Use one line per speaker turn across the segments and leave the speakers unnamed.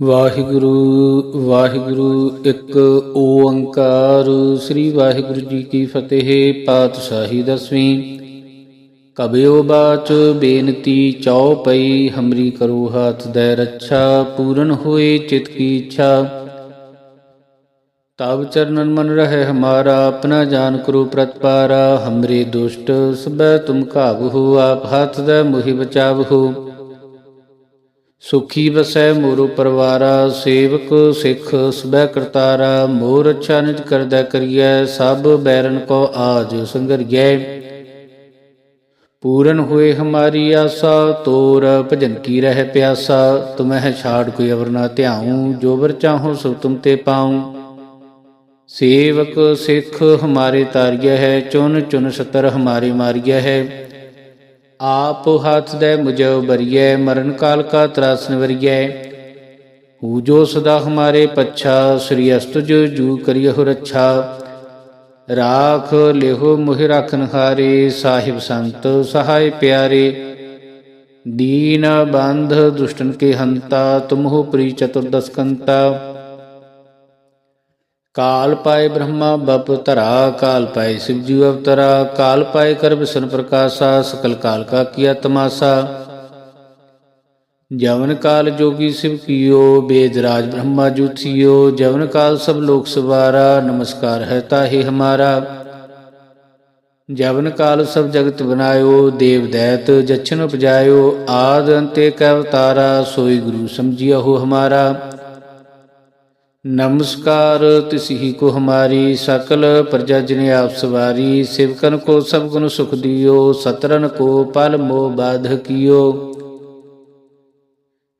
ਵਾਹਿਗੁਰੂ ਵਾਹਿਗੁਰੂ, ਇੱਕ ਓੰਕਾਰ। ਸ੍ਰੀ ਵਾਹਿਗੁਰੂ ਜੀ ਕੀ ਫਤਿਹ, ਪਾਤਸ਼ਾਹੀ ਦਸਵੀਂ ਕਬਿਓ ਬਾਚ ਬੇਨਤੀ ਚਉਪਈ ਹਮਰੀ ਕਰੋ ਹਾਥ ਦੇ ਰੱਛਾ, ਪੂਰਨ ਹੋਏ ਚਿਤ ਕੀ ਇੱਛਾ। ਤਬ ਚਰਨਨ ਮਨ ਰਹਿ ਹਮਾਰਾ, ਆਪਣਾ ਜਾਨ ਕਰੋ ਪ੍ਰਤਪਾਰਾ ਹਮਰੇ ਦੁਸ਼ਟ, ਸਬੈ ਤੁਮ ਕਾਬੂ ਆਪ ਹੱਥ ਦੇ ਮੁਹਿ ਬਚਾਵਹੁ ਸੁਖੀ ਵਸੈ ਮੋਰੂ ਪਰਵਾਰਾ, ਸੇਵਕ ਸਿੱਖ ਸਬੈ ਕਰਤਾਰਾ ਮੋਰ ਅੱਛਾ ਨਿਜ ਕਰਦਾ ਕਰੀਐ, ਸਭ ਬੈਰਨ ਕੋ ਆਜ ਸੰਗਰਿਐ। ਪੂਰਨ ਹੋਏ ਹਮਾਰੀ ਆਸਾ, ਤੋਰ ਭਜਨ ਕੀ ਰਹਿ ਪਿਆਸਾ, ਤੁਮਹਿ ਛਾੜ ਕੋਈ ਅਵਰ ਨਾ ਧਿਆਉ, ਜੋ ਵਰ ਚਾਹੋ ਸੋ ਤੁਮ ਤੇ ਪਾਉ। ਸੇਵਕ ਸਿੱਖ ਹਮਾਰੇ ਤਾਰਿਆ ਹੈ, ਚੁਨ ਚੁਨ ਸਤਰ ਹਮਾਰੇ ਮਾਰਿਆ ਹੈ। ਆਪ ਹੱਥ ਦੇ ਮੁਝਉ ਬਰੀਐ ਮਰਨ ਕਾਲ ਕਾ ਤਰਾਸ ਨਿਵਰੀਐ ਹੂ ਜੋ ਸਦਾ ਹਮਾਰੇ ਪੱਛਾ, ਸ੍ਰੀ ਅਸਤੁਜ ਜੂ ਕਰਿਹੁ ਰੱਛਾ। ਰਾਖ ਲਿਹੁ ਮੁਹਿ ਰਖਨ ਹਾਰੇ ਸਾਹਿਬ ਸੰਤ ਸਹਾਇ ਪਿਆਰੇ। ਦੀਨ ਬੰਧ ਦੁਸ਼ਟਨ ਕੇ ਹੰਤਾ, ਤੁਮਹੁ ਪ੍ਰੀ ਚਤੁਰਦਸਕੰਤਾ। ਕਾਲ ਪਾਏ ਬ੍ਰਹਮਾ ਬਪ ਧਰਾ, ਕਾਲ ਪਾਏ ਸਿਵ ਜੀ ਅਵਤਰਾ, ਕਾਲ ਪਾਏ ਕਰ ਸਨ ਪ੍ਰਕਾਸ਼ਾ, ਸਕਲ ਕਾਲ ਕਾ ਕੀਆ ਤਮਾਸਾ। ਜਵਨ ਕਾਲ ਜੋਗੀ ਸਿਵ ਕੀਓ ਬੇਦ ਰਾਜ ਬ੍ਰਹਮਾ ਜੂਥਿਓ ਜਵਨ ਕਾਲ ਸਭ ਲੋਕ ਸਵਾਰਾ, ਨਮਸਕਾਰ ਹੈ ਤਾਹੀ ਹਮਾਰਾ। ਜਵਨ ਕਾਲ ਸਭ ਜਗਤ ਬਨਾਇਓ, ਦੇਵ ਦੈਤ ਜਛਨ ਉਪਜਾਇਓ, ਆਦ ਅੰਤੇ ਕੈ ਅਵਤਾਰਾ, ਸੋਈ ਗੁਰੂ ਸਮਝਿਆ ਹੋ ਹਮਾਰਾ। नमस्कार तिसही को हमारी सकल प्रजा जिने आप सवारी सेवकन को सब गुण सुख दियो सतरन को पल मोह बाध कियो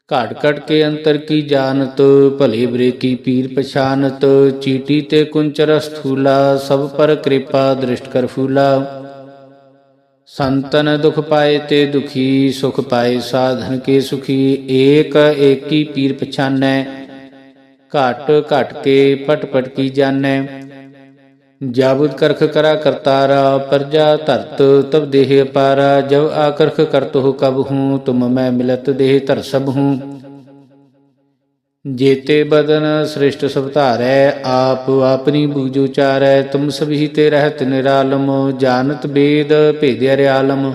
ਘਟ ਘਟ ਕੇ ਅੰਤਰ ਕੀ ਜਾਣਤ ਭਲੇ ਬਰੇ ਕੀ ਪੀਰ ਪਛਾਨਤ ਚੀਟੀ ਤੇ ਕੁੰਚਰ ਸਥੂਲਾ ਸਭ ਪਰ ਕਿਰਪਾ ਦ੍ਰਿਸ਼ਟ ਕਰ ਫੂਲਾ ਸੰਤਨ ਦੁਖ ਪਾਏ ਤੇ ਦੁਖੀ ਸੁਖ ਪਾਏ ਸਾਧਨ ਕੇ ਸੁਖੀ ਏਕ ਏਕੀ ਪੀਰ ਪਛਾਨੈ ਘਟ ਘਟ ਕੇ ਪਟ ਪਟ ਕੀ ਜਾਣੈ। ਜਾਬੁਦ ਕਰਖ ਕਰਾ ਕਰਤਾਰਾ, ਪਰਜਾ ਧਰਤ ਤਬ ਦੇਹ ਅਪਾਰਾ। ਜਬ ਆਕਰਖ ਕਰਤ ਹੋ ਕਬ ਹੂੰ, ਤੁਮ ਮੈਂ ਮਿਲਤ ਦੇਹ ਧਰ ਸਭ ਹੂੰ। ਜੇਤੇ ਬਦਨ ਸ੍ਰਿਸ਼ਟ ਸਭ ਆਪ ਆਪਣੀ ਬੂਝ ਉਚਾਰੈ। ਤੁਮ ਸਭੀ ਤੇ ਰਹਿਤ ਨਿਰਾਲਮ, ਜਾਣਤ ਬੇਦ ਭੇਦਿਆ ਰਿਆਲਮ।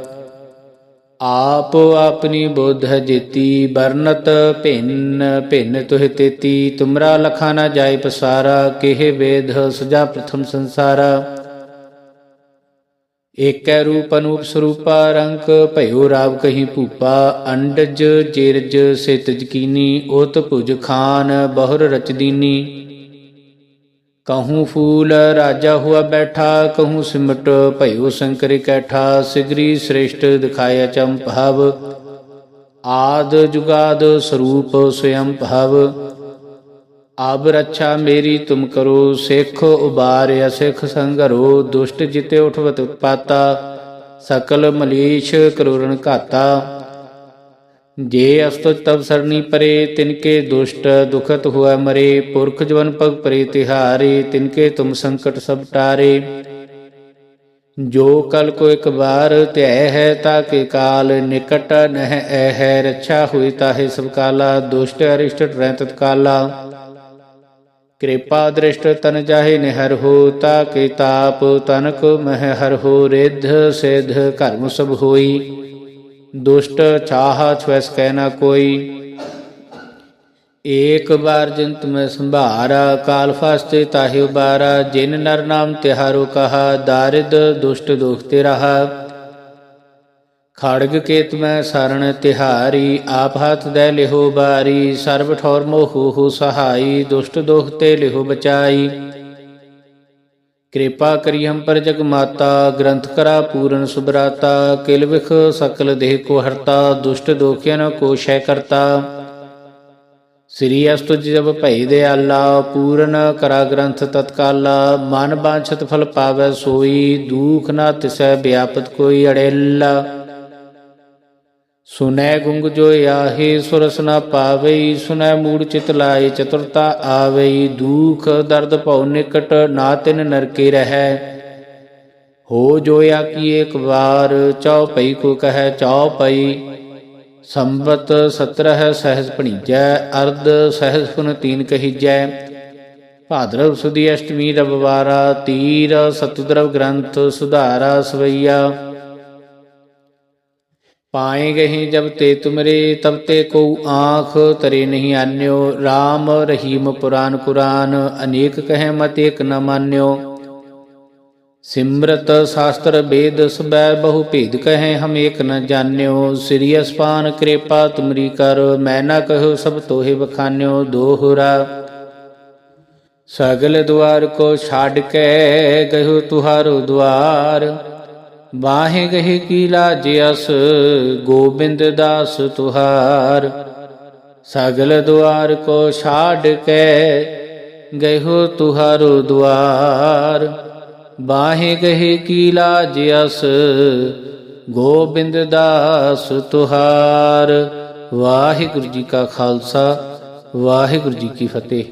ਆਪ ਆਪਣੀ ਬੁੱਧ ਜੀਤੀ ਬਰਨਤ ਭਿੰਨ ਭਿੰਨ ਤੁਹ ਤੇਤੀ। ਤੁਮਰਾ ਲਖਾ ਨਾ ਜਾਏ ਪਸਾਰਾ, ਕਿਹ ਵੇਦ ਸਜਾ ਪ੍ਰਥਮ ਸੰਸਾਰਾ। ਏਕੈ ਰੂਪ ਅਨੂਪ ਸਰੂਪਾ, ਰੰਕ ਭਇਓ ਰਾਵ ਕਹੀ ਭੂਪਾ। ਅੰਡਜ, ਜੇਰਜ, ਸਿਤਜ ਕੀਨੀ ਉਤ ਭੁਜ ਖਾਨ, ਬਹੁਰ ਰਚਦੀਨੀ ਦੀਨੀ ਕਹੂੰ ਫੂਲ ਰਾਜਾ ਹੁਆ ਬੈਠਾ ਕਹੂੰ ਸਿਮਟ ਭਇਓ ਸ਼ੰਕਰ ਕੈਠਾ ਸਿਗਰੀ ਸ੍ਰੇਸ਼ਟ ਦਿਖਾਇਆ ਚੰਪਹਵ ਆਦ ਜੁਗਾਦ ਸਰੂਪ ਸਵਯੰ ਭਵ ਆਬ ਰੱਛਾ ਮੇਰੀ ਤੁਮ ਕਰੋ ਸਿੱਖ ਉਬਾਰਿਆ ਸਿੱਖ ਸੰਗਰੋ ਦੁਸ਼ਟ ਜਿਤੇ ਉਠਵਤ ਉਤਪਾਤਾ ਸਕਲ ਮਲੀਸ਼ ਕਰੂਰਨ ਘਾਤਾ ਜੇ ਅਸਤੁ ਤਬ ਸਰਣੀ ਪਰੇ, ਤਿਨਕੇ ਦੁਸ਼ਟ ਦੁਖਤ ਹੁਆ ਮਰੇ, ਪੁਰਖ ਜਵਨ ਪਗ ਪਰੇ ਤਿਹਾਰੇ, ਤਿਨਕੇ ਤੁਮ ਸੰਕਟ ਸਭ ਟਾਰੇ। ਜੋ ਕਲ ਕੋ ਇੱਕ ਵਾਰ ਧਿਆ ਹੈ ਤਾ ਕੇ ਕਾਲ ਨਿਕਟ ਨਹਿ ਐ ਹੈ, ਰੱਛਾ ਹੋਈ ਤਾਹੇ ਸਭ ਕਾਲਾ, ਦੁਸ਼ਟ ਅਰਿਸ਼ਟ ਰਹਿ ਤਤਕਾਲਾ ਕਿਰਪਾ ਦ੍ਰਿਸ਼ਟ ਤਨ ਜਾਹੇ ਨਿਹਰ ਹੋ ਤਾ ਕੇ ਤਾਪ ਤਨਕ ਮਹਿ ਹਰ ਹੋ, ਰਿੱਧ ਸਿਧ ਕਰਮ ਸਭ ਹੋਈ। ਦੁਸ਼ਟ ਚਾਹ ਛਵੈਸ ਕਹਿ ਨਾ ਕੋਈ। ਏਕ ਬਾਰ ਜੰਤ ਮੈਂ ਸੰਭਾਰਾ, ਕਾਲ ਫਾਸਤੇ ਤਾਹਿ ਉਬਾਰਾ, ਜਿਨ ਨਰ ਨਾਮ ਤਿਹਾਰੋ ਕਹਾ, ਦਾਰਿਦ ਦੁਸ਼ਟ ਦੁਖ ਤੇ ਰਹਾ ਖੜਗ ਕੇਤ ਮੈਂ ਸਰਣ ਤਿਹਾਰੀ, ਆਪ ਹੱਥ ਦੇ ਲਿਹੋ ਬਾਰੀ, ਸਰਬ ਠੌਰ ਮੋਹੁ ਹੋ ਸਹਾਈ, ਦੁਸ਼ਟ ਦੁਖ ਤੇ ਲਿਹੋ ਬਚਾਈ। ਕਿਰਪਾ ਕਰੀ ਹਮ ਪਰ ਜਗ ਮਾਤਾ, ਗ੍ਰੰਥ ਕਰਾ ਪੂਰਨ ਸੁਭਰਾਤਾ, ਕਿਲ ਵਿਖ ਸਕਲ ਦੇਹ ਕੋ ਹਰਤਾ, ਦੁਸ਼ਟ ਦੋਖਿਆ ਨ ਕੋ ਸ਼ੈ ਕਰਤਾ। ਸ੍ਰੀ ਅਸਤੁਜ ਜਬ ਭਈ ਦਿਆਲਾ, ਪੂਰਨ ਕਰਾ ਗ੍ਰੰਥ ਤਤਕਾਲਾ, ਮਨ ਬਾਛਤ ਫਲ ਪਾਵੈ ਸੋਈ, ਦੂਖ ਨਾ ਤਿਸੈ ਵਿਆਪਤ ਕੋਈ ਅੜੇਲਾ। ਸੁਨੈ ਗੁੰਗ ਜੋ ਆਹੇ, ਸੁਰਸ ਨਾ ਪਾਵਈ, ਸੁਨੈ ਮੂੜ ਚਿਤ ਲਾਏ, ਚਤੁਰਤਾ ਆਵਈ, ਦੁਖ ਦਰਦ ਭਉ ਨਿਕਟ ਨਾ ਤਿਨ ਨਰਕੇ ਰਹੈ। ਹੋ ਜੋਇਆ ਕੀ ਇੱਕ ਵਾਰ, ਚਉ ਪਈ ਕੋ ਕਹੈ, ਚਉ ਪਈ ਸੰਬਤ 17 ਸਹਿਜ ਭਣੀਜੈ, ਅਰਧ ਸਹਿਜ ਪੁਨ ਤੀਨ ਕਹੀਜੈ। ਭਾਦਰਵ ਸੁਦੀ ਅਸ਼ਟਮੀ ਰਵਵਾਰਾ, ਤੀਰ ਸਤਦਰਵ ਗ੍ਰੰਥ ਸੁਧਾਰਾ ਸਵਈਆ। ਪਾਏ ਗਹੀ ਜਬ ਤੇ ਤੁਮਰੇ, ਤਬ ਤੇ ਕੋ ਆਂਖ ਤਰੇ ਨਹੀਂ ਆਨਿਓ। RAM ਰਹੀਮ ਪੁਰਾਨ ਕੁਰਾਨ ਅਨੇਕ ਕਹੈ ਮਤ ਏਕ ਨ ਮਾਨਿਓ। ਸਿਮਰਤ ਸ਼ਾਸਤਰ ਵੇਦ ਸਬੈ ਬਹੁ ਭੇਦ ਕਹੈ ਹਮ ਏਕ ਨ ਜਾਣਿਓ। ਸ੍ਰੀ ਅਸਪਾਨ ਕਿਰਪਾ ਤੁਮਰੀ ਕਰ, ਮੈਂ ਨਾ ਕਹੋ ਸਭ ਤੋਹਿ ਬਖਾਨਿਓ ਦੋਹਰਾ ਸਗਲ ਦੁਆਰ ਕੋ ਛਾੜ ਕੇ ਗਹੁ ਤੁਹਾਰੋ ਦੁਆਰ। ਵਾਹਿ ਗਹਿ ਕੀ ਲਾਜ ਗੋਬਿੰਦ ਦਾਸ ਤੁਹਾਰ। ਸਗਲ ਦੁਆਰ ਕੋ ਛਾੜ ਕੇ ਗਹੁ ਤੁਹਾਰੋ ਦੁਆਰ। ਬਾਹੇ ਗਹਿ ਕੀ ਲਾਜ ਗੋਬਿੰਦ ਦਾਸ ਤੁਹਾਰ। ਵਾਹਿਗੁਰੂ ਜੀ ਕਾ ਖਾਲਸਾ, ਵਾਹਿਗੁਰੂ ਜੀ ਕੀ ਫਤਿਹ।